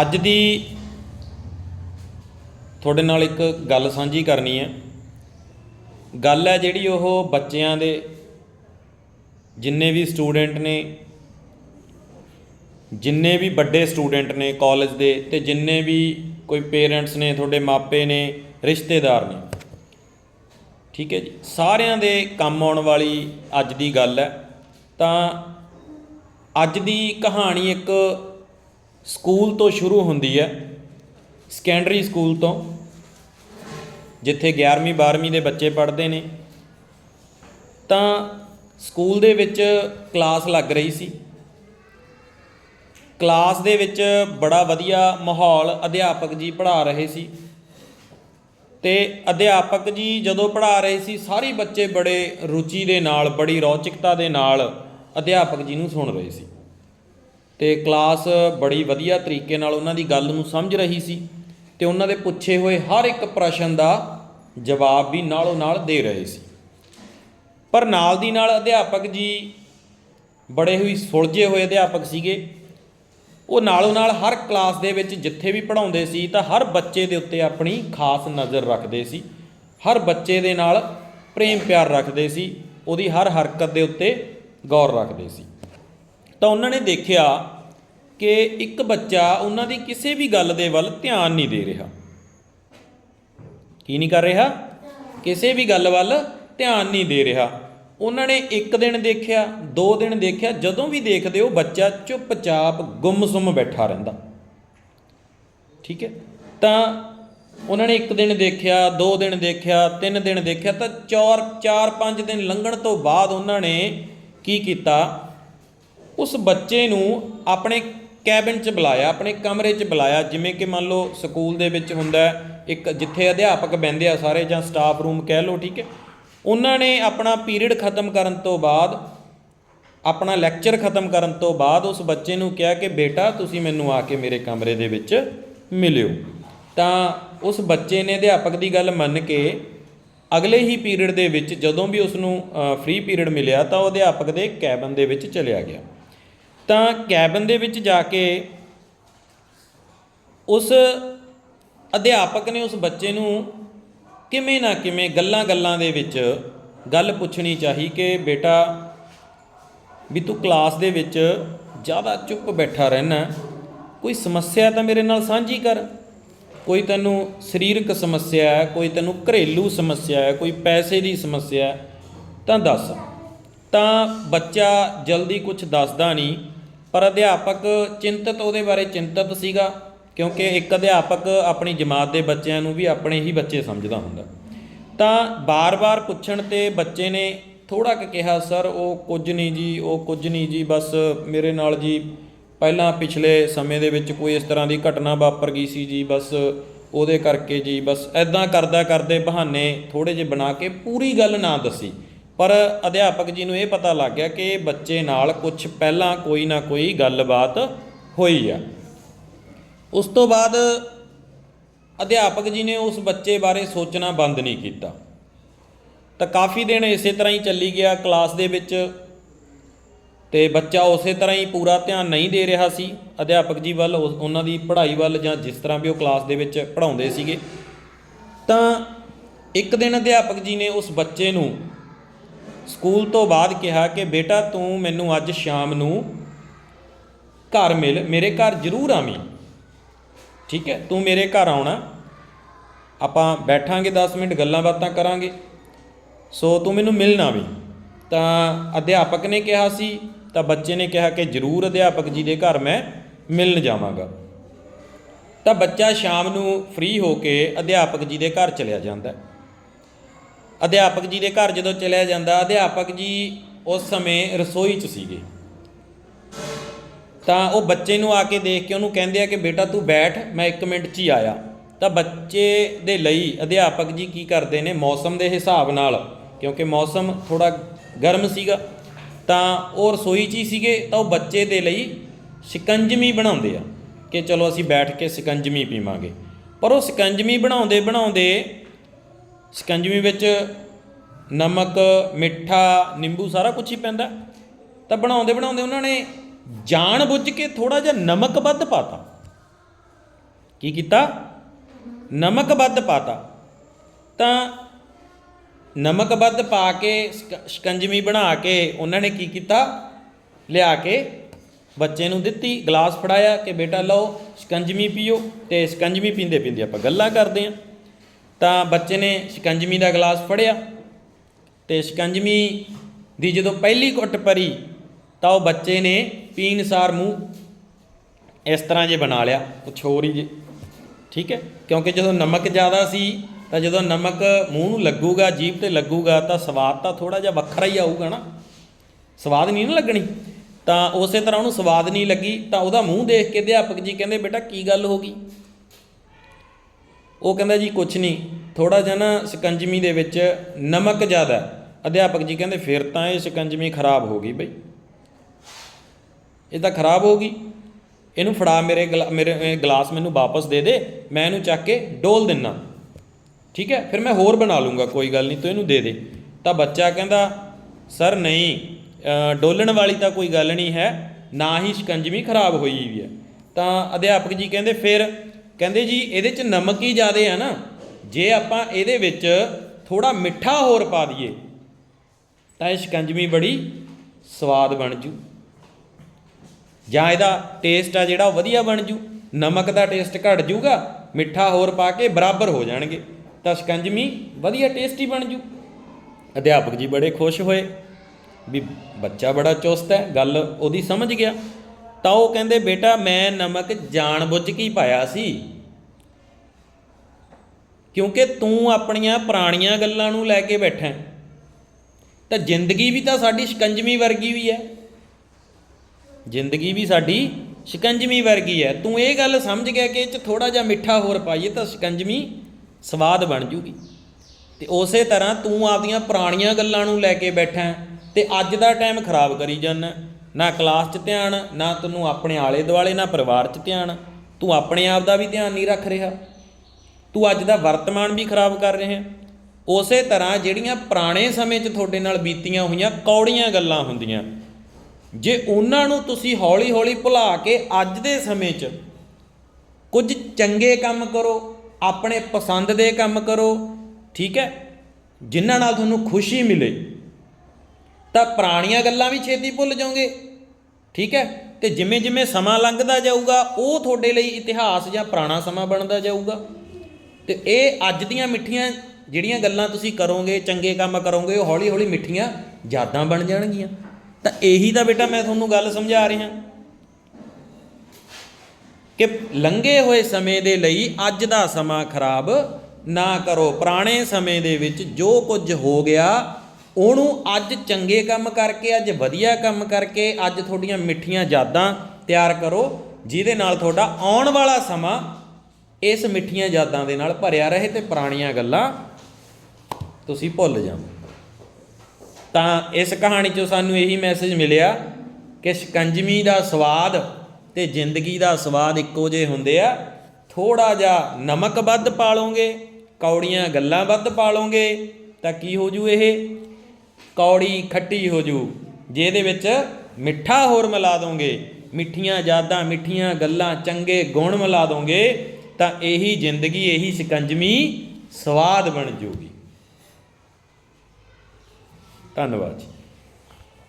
ਅੱਜ ਦੀ ਤੁਹਾਡੇ ਨਾਲ ਇੱਕ ਗੱਲ ਸਾਂਝੀ ਕਰਨੀ ਹੈ। ਗੱਲ ਹੈ ਜਿਹੜੀ ਉਹ ਬੱਚਿਆਂ ਦੇ ਜਿੰਨੇ ਵੀ ਸਟੂਡੈਂਟ ਨੇ, ਜਿੰਨੇ ਵੀ ਵੱਡੇ ਸਟੂਡੈਂਟ ਨੇ ਕਾਲਜ ਦੇ ਤੇ ਜਿੰਨੇ ਵੀ ਕੋਈ ਪੇਰੈਂਟਸ ਨੇ, ਤੁਹਾਡੇ ਮਾਪੇ ਨੇ, ਰਿਸ਼ਤੇਦਾਰ ਨੇ। ਠੀਕ ਹੈ ਜੀ। ਸਾਰਿਆਂ ਦੇ ਕੰਮ ਆਉਣ ਵਾਲੀ ਅੱਜ ਦੀ ਗੱਲ ਹੈ। ਤਾਂ ਅੱਜ ਦੀ ਕਹਾਣੀ ਇੱਕ ਸਕੂਲ ਤੋਂ ਸ਼ੁਰੂ ਹੁੰਦੀ ਹੈ ਸੈਕੰਡਰੀ ਸਕੂਲ ਤੋਂ, ਜਿੱਥੇ 11ਵੀਂ 12ਵੀਂ ਦੇ ਬੱਚੇ ਪੜ੍ਹਦੇ ਨੇ। ਤਾਂ ਸਕੂਲ ਦੇ ਵਿੱਚ ਕਲਾਸ ਲੱਗ ਰਹੀ ਸੀ। ਕਲਾਸ ਦੇ ਵਿੱਚ ਬੜਾ ਵਧੀਆ ਮਾਹੌਲ ਅਧਿਆਪਕ ਜੀ ਪੜ੍ਹਾ ਰਹੇ ਸੀ। ਤੇ ਅਧਿਆਪਕ ਜੀ ਜਦੋਂ ਪੜ੍ਹਾ ਰਹੇ ਸੀ, ਸਾਰੇ ਬੱਚੇ ਬੜੇ ਰੁਚੀ ਦੇ ਨਾਲ, ਬੜੀ ਰੌਚਕਤਾ ਦੇ ਨਾਲ ਅਧਿਆਪਕ ਜੀ ਨੂੰ ਸੁਣ ਰਹੇ ਸੀ। ਤੇ ਕਲਾਸ ਬੜੀ ਵਧੀਆ ਤਰੀਕੇ ਨਾਲ ਉਹਨਾਂ ਦੀ ਗੱਲ ਨੂੰ ਸਮਝ ਰਹੀ ਸੀ ਤੇ ਉਹਨਾਂ ਦੇ ਪੁੱਛੇ ਹੋਏ ਹਰ ਇੱਕ ਪ੍ਰਸ਼ਨ ਦਾ ਜਵਾਬ ਵੀ ਨਾਲੋਂ ਨਾਲ ਦੇ ਰਹੇ ਸੀ। ਪਰ ਨਾਲ ਦੀ ਨਾਲ ਅਧਿਆਪਕ ਜੀ ਬੜੇ ਹੀ ਸੁਲਝੇ ਹੋਏ ਅਧਿਆਪਕ ਸੀਗੇ। ਉਹ ਨਾਲੋਂ ਨਾਲ ਹਰ ਕਲਾਸ ਦੇ ਵਿੱਚ ਜਿੱਥੇ ਵੀ ਪੜਾਉਂਦੇ ਸੀ ਤਾਂ ਹਰ ਬੱਚੇ ਦੇ ਉੱਤੇ ਆਪਣੀ ਖਾਸ ਨਜ਼ਰ ਰੱਖਦੇ ਸੀ। ਹਰ ਬੱਚੇ ਦੇ ਨਾਲ ਪ੍ਰੇਮ ਪਿਆਰ ਰੱਖਦੇ ਸੀ। ਉਹਦੀ ਹਰ ਹਰਕਤ ਦੇ ਉੱਤੇ ਗੌਰ ਰੱਖਦੇ ਸੀ। ਤਾਂ ਉਹਨਾਂ ਨੇ ਦੇਖਿਆ ਕਿ ਇੱਕ ਬੱਚਾ ਉਹਨਾਂ ਦੀ ਕਿਸੇ ਵੀ ਗੱਲ ਦੇ ਵੱਲ ਧਿਆਨ ਨਹੀਂ ਦੇ ਰਿਹਾ। ਕੀ ਨਹੀਂ ਕਰ ਰਿਹਾ? ਕਿਸੇ ਵੀ ਗੱਲ ਵੱਲ ਧਿਆਨ ਨਹੀਂ ਦੇ ਰਿਹਾ। ਉਹਨਾਂ ਨੇ ਇੱਕ ਦਿਨ ਦੇਖਿਆ, ਦੋ ਦਿਨ ਦੇਖਿਆ, ਜਦੋਂ ਵੀ ਦੇਖਦੇ ਉਹ ਬੱਚਾ ਚੁੱਪਚਾਪ ਗੁੰਮਸੁੰਮ ਬੈਠਾ ਰਹਿੰਦਾ। ਠੀਕ ਹੈ? ਤਾਂ ਉਹਨਾਂ ਨੇ ਇੱਕ ਦਿਨ ਦੇਖਿਆ, ਦੋ ਦਿਨ ਦੇਖਿਆ, ਤਿੰਨ ਦਿਨ ਦੇਖਿਆ, ਤਾਂ ਚਾਰ ਚਾਰ, ਪੰਜ ਦਿਨ ਲੰਘਣ ਤੋਂ ਬਾਅਦ ਉਹਨਾਂ ਨੇ ਕੀ ਕੀਤਾ? ਉਸ ਬੱਚੇ ਨੂੰ ਆਪਣੇ ਕੈਬਿਨ 'ਚ ਬੁਲਾਇਆ, ਆਪਣੇ ਕਮਰੇ 'ਚ ਬੁਲਾਇਆ, ਜਿਵੇਂ ਕਿ ਮੰਨ ਲਓ ਸਕੂਲ ਦੇ ਵਿੱਚ ਹੁੰਦਾ ਇੱਕ ਜਿੱਥੇ ਅਧਿਆਪਕ ਬਹਿੰਦੇ ਆ ਸਾਰੇ ਜਾਂ ਸਟਾਫ ਰੂਮ ਕਹਿ ਲਓ, ਠੀਕ ਹੈ। ਉਹਨਾਂ ਨੇ ਆਪਣਾ ਪੀਰੀਅਡ ਖਤਮ ਕਰਨ ਤੋਂ ਬਾਅਦ, ਆਪਣਾ ਲੈਕਚਰ ਖਤਮ ਕਰਨ ਤੋਂ ਬਾਅਦ ਉਸ ਬੱਚੇ ਨੂੰ ਕਿਹਾ ਕਿ ਬੇਟਾ ਤੁਸੀਂ ਮੈਨੂੰ ਆ ਕੇ ਮੇਰੇ ਕਮਰੇ ਦੇ ਵਿੱਚ ਮਿਲਿਓ। ਤਾਂ ਉਸ ਬੱਚੇ ਨੇ ਅਧਿਆਪਕ ਦੀ ਗੱਲ ਮੰਨ ਕੇ ਅਗਲੇ ਹੀ ਪੀਰੀਅਡ ਦੇ ਵਿੱਚ ਜਦੋਂ ਵੀ ਉਸ ਨੂੰ ਫ੍ਰੀ ਪੀਰੀਅਡ ਮਿਲਿਆ ਤਾਂ ਉਹ ਅਧਿਆਪਕ ਦੇ ਕੈਬਨ ਦੇ ਵਿੱਚ ਚਲਿਆ ਗਿਆ। ਤਾਂ ਕੈਬਨ ਦੇ ਵਿੱਚ ਜਾ ਕੇ ਉਸ ਅਧਿਆਪਕ ਨੇ ਉਸ ਬੱਚੇ ਨੂੰ ਕਿਵੇਂ ਨਾ ਕਿਵੇਂ ਗੱਲਾਂ-ਗੱਲਾਂ ਦੇ ਵਿੱਚ ਗੱਲ ਪੁੱਛਣੀ ਚਾਹੀ ਕਿ ਬੇਟਾ ਵੀ ਤੂੰ ਕਲਾਸ ਦੇ ਵਿੱਚ ਜ਼ਿਆਦਾ ਚੁੱਪ ਬੈਠਾ ਰਹਿਣਾ, ਕੋਈ ਸਮੱਸਿਆ ਤਾਂ ਮੇਰੇ ਨਾਲ ਸਾਂਝੀ ਕਰ। ਕੋਈ ਤੈਨੂੰ ਸਰੀਰਕ ਸਮੱਸਿਆ ਹੈ, ਕੋਈ ਤੈਨੂੰ ਘਰੇਲੂ ਸਮੱਸਿਆ ਹੈ, ਕੋਈ ਪੈਸੇ ਦੀ ਸਮੱਸਿਆ ਹੈ, ਤਾਂ ਦੱਸ। ਤਾਂ ਬੱਚਾ ਜਲਦੀ ਕੁਝ ਦੱਸਦਾ ਨਹੀਂ ਪਰ ਅਧਿਆਪਕ ਚਿੰਤਤ, ਉਹਦੇ ਬਾਰੇ ਚਿੰਤਤ ਸੀਗਾ, ਕਿਉਂਕਿ ਇੱਕ ਅਧਿਆਪਕ ਆਪਣੀ ਜਮਾਤ ਦੇ ਬੱਚਿਆਂ ਨੂੰ ਵੀ ਆਪਣੇ ਹੀ ਬੱਚੇ ਸਮਝਦਾ ਹੁੰਦਾ। ਤਾਂ ਬਾਰ-ਬਾਰ ਪੁੱਛਣ ਤੇ ਬੱਚੇ ਨੇ ਥੋੜਾ ਕੁ ਕਿਹਾ, ਸਰ, ਉਹ ਕੁਝ ਨਹੀਂ ਜੀ, ਉਹ ਕੁਝ ਨਹੀਂ ਜੀ, ਬਸ ਮੇਰੇ ਨਾਲ ਜੀ, ਪਹਿਲਾਂ ਪਿਛਲੇ ਸਮੇਂ ਦੇ ਵਿੱਚ ਕੋਈ ਇਸ ਤਰ੍ਹਾਂ ਦੀ ਘਟਨਾ ਵਾਪਰ ਗਈ ਸੀ ਜੀ, ਬਸ ਉਹਦੇ ਕਰਕੇ ਜੀ, ਬਸ ਐਦਾਂ ਕਰਦਾ ਕਰਦੇ ਬਹਾਨੇ ਥੋੜੇ ਜਿਹੇ ਬਣਾ ਕੇ ਪੂਰੀ ਗੱਲ ਨਾ ਦੱਸੀ। ਪਰ ਅਧਿਆਪਕ ਜੀ ਨੂੰ ਇਹ ਪਤਾ ਲੱਗ ਗਿਆ ਕਿ ਬੱਚੇ ਨਾਲ ਕੁਝ ਪਹਿਲਾਂ ਕੋਈ ਨਾ ਕੋਈ ਗੱਲਬਾਤ ਹੋਈ ਆ। ਉਸ ਤੋਂ ਬਾਅਦ ਅਧਿਆਪਕ ਜੀ ਨੇ ਉਸ ਬੱਚੇ ਬਾਰੇ ਸੋਚਣਾ ਬੰਦ ਨਹੀਂ ਕੀਤਾ। ਤਾਂ ਕਾਫੀ ਦਿਨ ਇਸੇ ਤਰ੍ਹਾਂ ਹੀ ਚੱਲੀ ਗਿਆ ਕਲਾਸ ਦੇ ਵਿੱਚ ਤੇ ਬੱਚਾ ਉਸੇ ਤਰ੍ਹਾਂ ਹੀ ਪੂਰਾ ਧਿਆਨ ਨਹੀਂ ਦੇ ਰਿਹਾ ਸੀ। ਅਧਿਆਪਕ ਜੀ ਵੱਲ ਉਹਨਾਂ ਦੀ ਪੜ੍ਹਾਈ ਵੱਲ ਜਾਂ ਜਿਸ ਤਰ੍ਹਾਂ ਵੀ ਉਹ ਕਲਾਸ ਦੇ ਵਿੱਚ ਪੜ੍ਹਾਉਂਦੇ ਸੀਗੇ। ਤਾਂ ਇੱਕ ਦਿਨ ਅਧਿਆਪਕ ਜੀ ਨੇ ਉਸ ਬੱਚੇ ਨੂੰ ਸਕੂਲ ਤੋਂ ਬਾਅਦ ਕਿਹਾ ਕਿ ਬੇਟਾ ਤੂੰ ਮੈਨੂੰ ਅੱਜ ਸ਼ਾਮ ਨੂੰ ਘਰ ਮਿਲ, ਮੇਰੇ ਘਰ ਜ਼ਰੂਰ ਆਵੀਂ। ਠੀਕ ਹੈ, ਤੂੰ ਮੇਰੇ ਘਰ ਆਉਣਾ। ਆਪਾਂ ਬੈਠਾਂਗੇ 10 ਮਿੰਟ, ਗੱਲਾਂ ਬਾਤਾਂ ਕਰਾਂਗੇ। ਸੋ ਤੂੰ ਮੈਨੂੰ ਮਿਲਣਾ ਵੀ ਤਾਂ ਅਧਿਆਪਕ ਨੇ ਕਿਹਾ ਸੀ, ਤਾਂ ਬੱਚੇ ਨੇ ਕਿਹਾ ਕਿ ਜ਼ਰੂਰ ਅਧਿਆਪਕ ਜੀ ਦੇ ਘਰ ਮੈਂ ਮਿਲਣ ਜਾਵਾਂਗਾ। ਤਾਂ ਬੱਚਾ ਸ਼ਾਮ ਨੂੰ ਫ੍ਰੀ ਹੋ ਕੇ ਅਧਿਆਪਕ ਜੀ ਦੇ ਘਰ ਚਲਿਆ ਜਾਂਦਾ। ਹੈ। ਅਧਿਆਪਕ ਜੀ ਦੇ ਘਰ ਜਦੋਂ ਚਲਿਆ ਜਾਂਦਾ, ਅਧਿਆਪਕ ਜੀ ਉਸ ਸਮੇਂ ਰਸੋਈ 'ਚ ਸੀਗੇ। ਤਾਂ ਉਹ ਬੱਚੇ ਨੂੰ ਆ ਕੇ ਦੇਖ ਕੇ ਉਹਨੂੰ ਕਹਿੰਦੇ ਆ ਕਿ ਬੇਟਾ ਤੂੰ ਬੈਠ, ਮੈਂ 1 ਮਿੰਟ 'ਚ ਹੀ ਆਇਆ। ਤਾਂ ਬੱਚੇ ਦੇ ਲਈ ਅਧਿਆਪਕ ਜੀ ਕੀ ਕਰਦੇ ਨੇ, ਮੌਸਮ ਦੇ ਹਿਸਾਬ ਨਾਲ, ਕਿਉਂਕਿ ਮੌਸਮ ਥੋੜਾ ਗਰਮ ਸੀਗਾ, ਤਾਂ ਉਹ ਰਸੋਈ 'ਚ ਹੀ ਸੀਗੇ, ਤਾਂ ਉਹ ਬੱਚੇ ਦੇ ਲਈ ਸ਼ਿਕੰਜਮੀ ਬਣਾਉਂਦੇ ਆ, ਕਿ ਚਲੋ ਅਸੀਂ ਬੈਠ ਕੇ ਸ਼ਿਕੰਜਮੀ ਪੀਵਾਂਗੇ। ਪਰ ਉਹ ਸ਼ਿਕੰਜਮੀ ਬਣਾਉਂਦੇ ਬਣਾਉਂਦੇ ਸ਼ਿਕੰਜਮੀ ਵਿੱਚ ਨਮਕ, ਮਿੱਠਾ, ਨਿੰਬੂ ਸਾਰਾ ਕੁਝ ਹੀ ਪੈਂਦਾ। ਤਾਂ ਬਣਾਉਂਦੇ ਬਣਾਉਂਦੇ ਉਹਨਾਂ ਨੇ ਜਾਣ ਬੁੱਝ ਕੇ ਥੋੜਾ ਜਿਹਾ ਨਮਕ ਵੱਧ ਪਾਤਾ। ਕੀ ਕੀਤਾ? ਨਮਕ ਵੱਧ ਪਾਤਾ। ਤਾਂ ਨਮਕ ਵੱਧ ਪਾ ਕੇ ਸ਼ਿਕ- ਸ਼ਿਕੰਜਵੀ ਬਣਾ ਕੇ ਉਹਨਾਂ ਨੇ ਕੀ ਕੀਤਾ? ਲਿਆ ਕੇ ਬੱਚੇ ਨੂੰ ਦਿੱਤੀ, ਗਲਾਸ ਫੜਾਇਆ ਕਿ ਬੇਟਾ ਲਓ, ਸ਼ਿਕੰਜਵੀ ਪੀਓ ਤੇ ਸ਼ਿਕੰਜਵੀ ਪੀਂਦੇ ਪੀਂਦੇ ਆਪਾਂ ਗੱਲਾਂ ਕਰਦੇ ਹਾਂ ਤਾਂ ਬੱਚੇ ਨੇ ਸ਼ਿਕੰਜਮੀ ਦਾ ਗਲਾਸ ਫੜਿਆ ਤੇ ਸ਼ਿਕੰਜਮੀ ਦੀ ਜਦੋਂ ਪਹਿਲੀ ਘੁੱਟ ਪਰੀ ਤਾਂ ਉਹ ਬੱਚੇ ਨੇ ਪੀਣਸਾਰ ਮੂੰਹ ਇਸ ਤਰ੍ਹਾਂ ਜੇ ਬਣਾ ਲਿਆ ਕੁਛ ਹੋਰ ਹੀ ਜੇ। ਠੀਕ ਹੈ? ਕਿਉਂਕਿ ਜਦੋਂ ਨਮਕ ਜ਼ਿਆਦਾ ਸੀ ਤਾਂ ਜਦੋਂ ਨਮਕ ਮੂੰਹ ਨੂੰ ਲੱਗੂਗਾ, ਜੀਭ ਤੇ ਲੱਗੂਗਾ, ਤਾਂ ਸਵਾਦ ਤਾਂ ਥੋੜਾ ਜਿਹਾ ਵੱਖਰਾ ਹੀ ਆਊਗਾ ਨਾ। ਸਵਾਦ ਨਹੀਂ ਨਾ ਲੱਗਣੀ। ਤਾਂ ਉਸੇ ਤਰ੍ਹਾਂ ਉਹਨੂੰ ਸਵਾਦ ਨਹੀਂ ਲੱਗੀ ਤਾਂ ਉਹਦਾ ਮੂੰਹ ਦੇਖ ਕੇ ਅਧਿਆਪਕ ਜੀ ਕਹਿੰਦੇ, ਬੇਟਾ, ਕੀ ਗੱਲ ਹੋ ਗਈ? ਉਹ ਕਹਿੰਦਾ ਜੀ ਕੁਛ ਨਹੀਂ ਥੋੜਾ ਜਿਹਾ ਨਾ ਸ਼ਿਕੰਜਮੀ ਦੇ ਵਿੱਚ ਨਮਕ ਜ਼ਿਆਦਾ ਅਧਿਆਪਕ ਜੀ ਕਹਿੰਦੇ ਫਿਰ ਤਾਂ ਇਹ ਸ਼ਿਕੰਜਮੀ ਖਰਾਬ ਹੋ ਗਈ ਬਈ। ਇਹ ਤਾਂ ਖਰਾਬ ਹੋ ਗਈ। ਇਹਨੂੰ ਫੜਾ ਮੇਰੇ ਗਲਾ- ਮੇਰੇ ਗਲਾਸ ਮੈਨੂੰ ਵਾਪਸ ਦੇ ਦੇ ਮੈਂ ਇਹਨੂੰ ਚੱਕ ਕੇ ਡੋਲ ਦਿੰਨਾ। ਠੀਕ ਹੈ ਫਿਰ ਮੈਂ ਹੋਰ ਬਣਾ ਲੂੰਗਾ ਕੋਈ ਗੱਲ ਨਹੀਂ ਤੂੰ ਇਹਨੂੰ ਦੇ ਦੇ। ਤਾਂ ਬੱਚਾ ਕਹਿੰਦਾ ਸਰ ਨਹੀਂ ਅ, ਡੋਲਣ ਵਾਲੀ ਤਾਂ ਕੋਈ ਗੱਲ ਨਹੀਂ ਹੈ ਨਾ ਹੀ ਸ਼ਿਕੰਜਵੀ ਖਰਾਬ ਹੋਈ ਵੀ ਹੈ। ਤਾਂ ਅਧਿਆਪਕ ਜੀ ਕਹਿੰਦੇ ਫਿਰ ਕਹਿੰਦੇ ਜੀ, ਇਹਦੇ 'ਚ ਨਮਕ ਹੀ ਜ਼ਿਆਦੇ ਆ ਨਾ। ਜੇ ਆਪਾਂ ਇਹਦੇ ਵਿੱਚ ਥੋੜਾ ਮਿੱਠਾ ਹੋਰ ਪਾ ਦਈਏ, ਤਾਂ ਇਹ ਸ਼ਿਕੰਜਵੀ ਬੜੀ ਸਵਾਦ ਬਣ ਜੂ। ਜਾਂ ਇਹਦਾ ਟੇਸਟ ਆ ਜਿਹੜਾ ਉਹ ਵਧੀਆ ਬਣ ਜੂ। ਨਮਕ ਦਾ ਟੇਸਟ ਘਟ ਜੂਗਾ, ਮਿੱਠਾ ਹੋਰ ਪਾ ਕੇ ਬਰਾਬਰ ਹੋ ਜਾਣਗੇ। ਤਾਂ ਸ਼ਿਕੰਜਵੀ ਵਧੀਆ ਟੇਸਟੀ ਬਣ ਜੂ। ਅਧਿਆਪਕ ਜੀ ਬੜੇ ਖੁਸ਼ ਹੋਏ ਵੀ ਬੱਚਾ ਬੜਾ ਚੁਸਤ ਹੈ, ਗੱਲ ਉਹਦੀ ਸਮਝ ਗਿਆ। ਤਾਂ ਉਹ ਕਹਿੰਦੇ, ਬੇਟਾ, ਮੈਂ ਨਮਕ ਜਾਣਬੁੱਝ ਕੇ ਹੀ ਪਾਇਆ ਸੀ। ਕਿਉਂਕਿ ਤੂੰ ਆਪਣੀਆਂ ਪੁਰਾਣੀਆਂ ਗੱਲਾਂ ਨੂੰ ਲੈ ਕੇ ਬੈਠਾ ਤਾਂ ਜ਼ਿੰਦਗੀ ਵੀ ਤਾਂ ਸਾਡੀ ਸ਼ਿਕੰਜਵੀ ਵਰਗੀ ਵੀ ਹੈ। ਜ਼ਿੰਦਗੀ ਵੀ ਸਾਡੀ ਸ਼ਿਕੰਜਵੀ ਵਰਗੀ ਹੈ। ਤੂੰ ਇਹ ਗੱਲ ਸਮਝ ਗਿਆ ਕਿ ਇਹ ਚ ਥੋੜਾ ਜਿਹਾ ਮਿੱਠਾ ਹੋਰ ਪਾਈਏ ਤਾਂ ਸ਼ਿਕੰਜਵੀ ਸਵਾਦ ਬਣ ਜੂਗੀ। ਤੇ ਉਸੇ ਤਰ੍ਹਾਂ ਤੂੰ ਆਪਦੀਆਂ ਪੁਰਾਣੀਆਂ ਗੱਲਾਂ ਨੂੰ ਲੈ ਕੇ ਬੈਠਾ ਹੈ ਤੇ ਅੱਜ ਦਾ ਟਾਈਮ ਖਰਾਬ ਕਰੀ ਜਾਂਦਾ ਨਾ ਕਲਾਸ 'ਚ ਧਿਆਨ, ਨਾ ਤੈਨੂੰ ਆਪਣੇ ਆਲੇ ਦੁਆਲੇ, ਨਾ ਪਰਿਵਾਰ 'ਚ ਧਿਆਨ। ਤੂੰ ਆਪਣੇ ਆਪ ਦਾ ਵੀ ਧਿਆਨ ਨਹੀਂ ਰੱਖ ਰਿਹਾ। ਤੂੰ ਅੱਜ ਦਾ ਵਰਤਮਾਨ ਵੀ ਖਰਾਬ ਕਰ ਰਿਹਾ। ਉਸੇ ਤਰ੍ਹਾਂ ਜਿਹੜੀਆਂ ਪੁਰਾਣੇ ਸਮੇਂ 'ਚ ਤੁਹਾਡੇ ਨਾਲ ਬੀਤੀਆਂ ਹੋਈਆਂ ਕੌੜੀਆਂ ਗੱਲਾਂ ਹੁੰਦੀਆਂ। ਜੇ ਉਹਨਾਂ ਨੂੰ ਤੁਸੀਂ ਹੌਲੀ-ਹੌਲੀ ਭੁਲਾ ਕੇ ਅੱਜ ਦੇ ਸਮੇਂ 'ਚ ਕੁਝ ਚੰਗੇ ਕੰਮ ਕਰੋ, ਆਪਣੇ ਪਸੰਦ ਦੇ ਕੰਮ ਕਰੋ, ਠੀਕ ਹੈ? ਜਿਨ੍ਹਾਂ ਨਾਲ ਤੁਹਾਨੂੰ ਖੁਸ਼ੀ ਮਿਲੇ। ਤਾਂ ਪੁਰਾਣੀਆਂ ਗੱਲਾਂ ਵੀ ਛੇਤੀ ਭੁੱਲ ਜਾਓਗੇ। ਠੀਕ ਹੈ? ਤੇ ਜਿਵੇਂ ਜਿਵੇਂ ਸਮਾਂ ਲੰਘਦਾ ਜਾਊਗਾ, ਉਹ ਤੁਹਾਡੇ ਲਈ ਇਤਿਹਾਸ ਜਾਂ ਪੁਰਾਣਾ ਸਮਾਂ ਬਣਦਾ ਜਾਊਗਾ। ਤੇ ਇਹ ਅੱਜ ਦੀਆਂ ਮਿੱਠੀਆਂ ਜਿਹੜੀਆਂ ਗੱਲਾਂ ਤੁਸੀਂ ਕਰੋਗੇ, ਚੰਗੇ ਕੰਮ ਕਰੋਗੇ, ਉਹ ਹੌਲੀ ਹੌਲੀ ਮਿੱਠੀਆਂ ਯਾਦਾਂ ਬਣ ਜਾਣਗੀਆਂ। ਤਾਂ ਇਹੀ ਤਾਂ ਬੇਟਾ ਮੈਂ ਤੁਹਾਨੂੰ ਗੱਲ ਸਮਝਾ ਰਿਹਾ। ਕਿ ਲੰਘੇ ਹੋਏ ਸਮੇਂ ਦੇ ਲਈ ਅੱਜ ਦਾ ਸਮਾਂ ਖਰਾਬ ਨਾ ਕਰੋ। ਪੁਰਾਣੇ ਸਮੇਂ ਦੇ ਵਿੱਚ ਜੋ ਕੁਝ ਹੋ ਗਿਆ ਉਹਨੂੰ ਅੱਜ ਚੰਗੇ ਕੰਮ ਕਰਕੇ, ਅੱਜ ਵਧੀਆ ਕੰਮ ਕਰਕੇ, ਅੱਜ ਤੁਹਾਡੀਆਂ ਮਿੱਠੀਆਂ ਯਾਦਾਂ ਤਿਆਰ ਕਰੋ, ਜਿਹਦੇ ਨਾਲ ਤੁਹਾਡਾ ਆਉਣ ਵਾਲਾ ਸਮਾਂ ਇਸ ਮਿੱਠੀਆਂ ਯਾਦਾਂ ਦੇ ਨਾਲ ਭਰਿਆ ਰਹੇ ਤੇ ਪੁਰਾਣੀਆਂ ਗੱਲਾਂ ਤੁਸੀਂ ਭੁੱਲ ਜਾਓ। ਤਾਂ ਇਸ ਕਹਾਣੀ ਚੋਂ ਸਾਨੂੰ ਇਹੀ ਮੈਸੇਜ ਮਿਲਿਆ ਕਿ ਸ਼ਿਕੰਜਮੀ ਦਾ ਸਵਾਦ ਤੇ ਜ਼ਿੰਦਗੀ ਦਾ ਸਵਾਦ ਇੱਕੋ ਜਿਹੇ ਹੁੰਦੇ ਆ। ਥੋੜਾ ਜਿਹਾ ਨਮਕ ਵੱਧ ਪਾ ਲਓਗੇ, ਕੌੜੀਆਂ ਗੱਲਾਂ ਵੱਧ ਪਾਲੋਗੇ ਤਾਂ ਕੀ ਹੋ ਜੂ ਇਹ? ਕੌੜੀ ਖੱਟੀ ਹੋ ਜੂ ਜੇ ਇਹਦੇ ਵਿੱਚ ਮਿੱਠਾ ਹੋਰ ਮਿਲਾ ਦੋਗੇ। ਮਿੱਠੀਆਂ ਯਾਦਾਂ, ਮਿੱਠੀਆਂ ਗੱਲਾਂ, ਚੰਗੇ ਗੁਣ ਮਿਲਾ ਦੋਗੇ, ਤਾਂ ਇਹੀ ਜ਼ਿੰਦਗੀ, ਇਹੀ ਸ਼ਿਕੰਜਮੀ ਸਵਾਦ ਬਣ ਜੂਗੀ। ਧੰਨਵਾਦ ਜੀ।